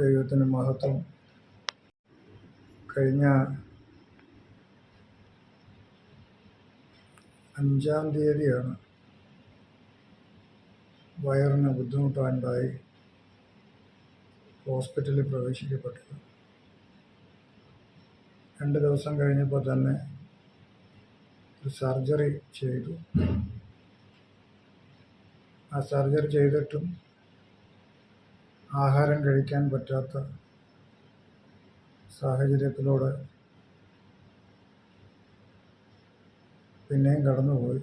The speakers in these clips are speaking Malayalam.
ദൈവത്തിന് മഹത്വം. കഴിഞ്ഞ അഞ്ചാം തീയതിയാണ് വയറിന് ബുദ്ധിമുട്ടാനുണ്ടായി ഹോസ്പിറ്റലിൽ പ്രവേശിക്കപ്പെട്ടത്. രണ്ട് ദിവസം കഴിഞ്ഞപ്പോൾ തന്നെ ഒരു സർജറി ചെയ്തു. ആ സർജറി ചെയ്തിട്ടും ആഹാരം കഴിക്കാൻ പറ്റാത്ത സാഹചര്യത്തിലൂടെ പിന്നെയും കടന്നുപോയി.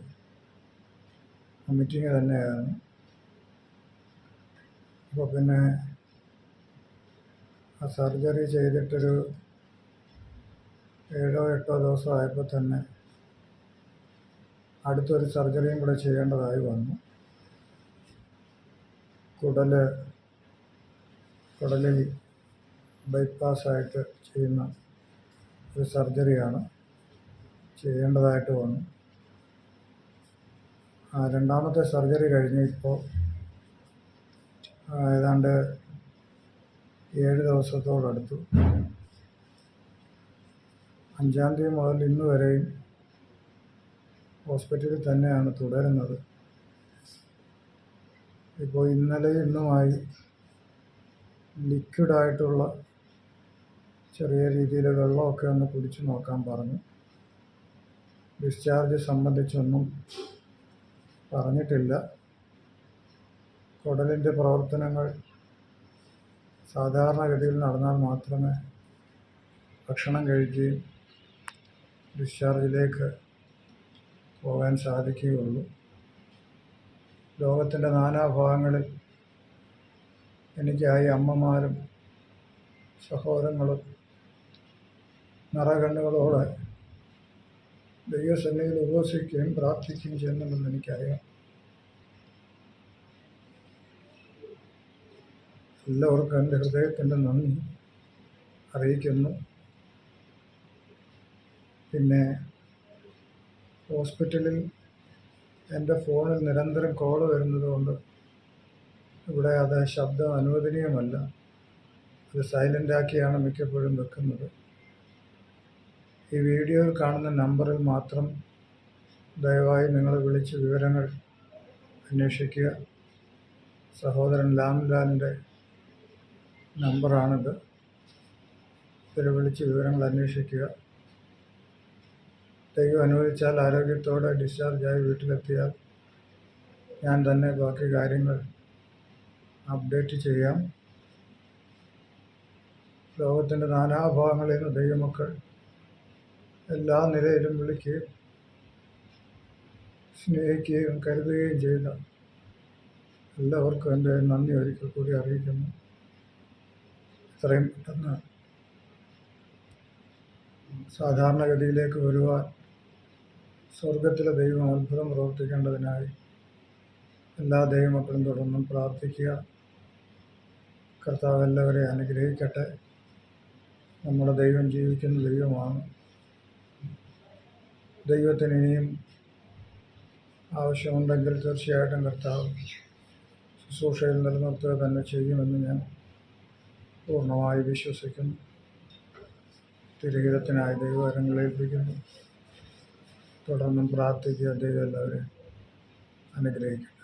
മീറ്റിംഗ് തന്നെയായിരുന്നു. അപ്പോൾ പിന്നെ ആ സർജറി ചെയ്തിട്ടൊരു ഏഴോ എട്ടോ ദിവസം ആയപ്പോൾ തന്നെ അടുത്തൊരു സർജറിയും കൂടെ ചെയ്യേണ്ടതായി വന്നു. കുടൽ കുടലിൽ ബൈപ്പാസായിട്ട് ചെയ്യുന്ന ഒരു സർജറിയാണ് ചെയ്യേണ്ടതായിട്ട് വന്നു. രണ്ടാമത്തെ സർജറി കഴിഞ്ഞ് ഇപ്പോൾ ഏതാണ്ട് ഏഴ് ദിവസത്തോടടുത്തു. അഞ്ചാം തീയതി മുതൽ ഇന്ന് വരെയും ഹോസ്പിറ്റലിൽ തന്നെയാണ് തുടരുന്നത്. ഇപ്പോൾ ഇന്നലെ ഇന്നുമായി ലിക്വിഡായിട്ടുള്ള ചെറിയ രീതിയിൽ വെള്ളമൊക്കെ ഒന്ന് കുടിച്ച് നോക്കാൻ പറഞ്ഞു. ഡിസ്ചാർജ് സംബന്ധിച്ചൊന്നും പറഞ്ഞിട്ടില്ല. കുടലിന്റെ പ്രവർത്തനങ്ങൾ സാധാരണഗതിയിൽ നടന്നാൽ മാത്രമേ ഭക്ഷണം കഴിക്കുകയും ഡിസ്ചാർജിലേക്ക് പോകാൻ സാധിക്കുകയുള്ളൂ. ലോകത്തിന്റെ നാനാഭാഗങ്ങളിൽ എനിക്കായി അമ്മമാരും സഹോദരങ്ങളും നിറകണ്ണുകളോടെ ദൈവസന്നിധിയിൽ ഉപസിക്കുകയും പ്രാർത്ഥിക്കുകയും ചെയ്യുന്നുണ്ടെന്ന് എനിക്കറിയാം. എല്ലാവർക്കും എന്റെ ഹൃദയത്തിന്റെ നന്ദി അറിയിക്കുന്നു. പിന്നെ ഹോസ്പിറ്റലിൽ എന്റെ ഫോണിൽ നിരന്തരം കോൾ വരുന്നത് കൊണ്ട് ഇവിടെ അത് ശബ്ദം അനുവദനീയമല്ല. അത് സൈലന്റ് ആക്കിയാണ് മിക്കപ്പോഴും വെക്കുന്നത്. ഈ വീഡിയോയിൽ കാണുന്ന നമ്പറിൽ മാത്രം ദയവായി നിങ്ങൾ വിളിച്ച് വിവരങ്ങൾ അന്വേഷിക്കുക. സഹോദരൻ ലാംലാലിന്റെ നമ്പറാണിത് ഇതിൽ വിളിച്ച് വിവരങ്ങൾ അന്വേഷിക്കുക. ദൈവം അനുവദിച്ചാൽ ആരോഗ്യത്തോടെ ഡിസ്ചാർജായി വീട്ടിലെത്തിയാൽ ഞാൻ തന്നെ ബാക്കി കാര്യങ്ങൾ അപ്ഡേറ്റ് ചെയ്യാം. ലോകത്തിന്റെ നാനാഭാഗങ്ങളിൽ നിന്ന് ദൈവമക്കൾ എല്ലാ നിലയിലും വിളിക്കുകയും സ്നേഹിക്കുകയും കരുതുകയും ചെയ്ത എല്ലാവർക്കും എന്റെ നന്ദി ഒരിക്കൽ കൂടി അറിയിക്കുന്നു. ഇത്രയും പെട്ടെന്ന് സാധാരണഗതിയിലേക്ക് വരുവാൻ സ്വർഗത്തിലെ ദൈവം അത്ഭുതം പ്രവർത്തിക്കേണ്ടതിനായി എല്ലാ ദൈവമക്കളും തുടർന്നും പ്രാർത്ഥിക്കുക. കർത്താവ് എല്ലാവരെയും അനുഗ്രഹിക്കട്ടെ. നമ്മുടെ ദൈവം ജീവിക്കുന്ന ദൈവമാണ്. ദൈവത്തിന് ഇനിയും ആവശ്യമുണ്ടെങ്കിൽ തീർച്ചയായിട്ടും കർത്താവ് ശുശ്രൂഷയിൽ നിലനിർത്തുക തന്നെ ചെയ്യുമെന്ന് ഞാൻ പൂർണമായി വിശ്വസിക്കുന്നു. തിരുഹിതത്തിനായി ദൈവകരങ്ങൾ ഏൽപ്പിക്കുന്നു. തുടർന്നും പ്രാർത്ഥിക്കുക ദൈവം എല്ലാവരെയും അനുഗ്രഹിക്കും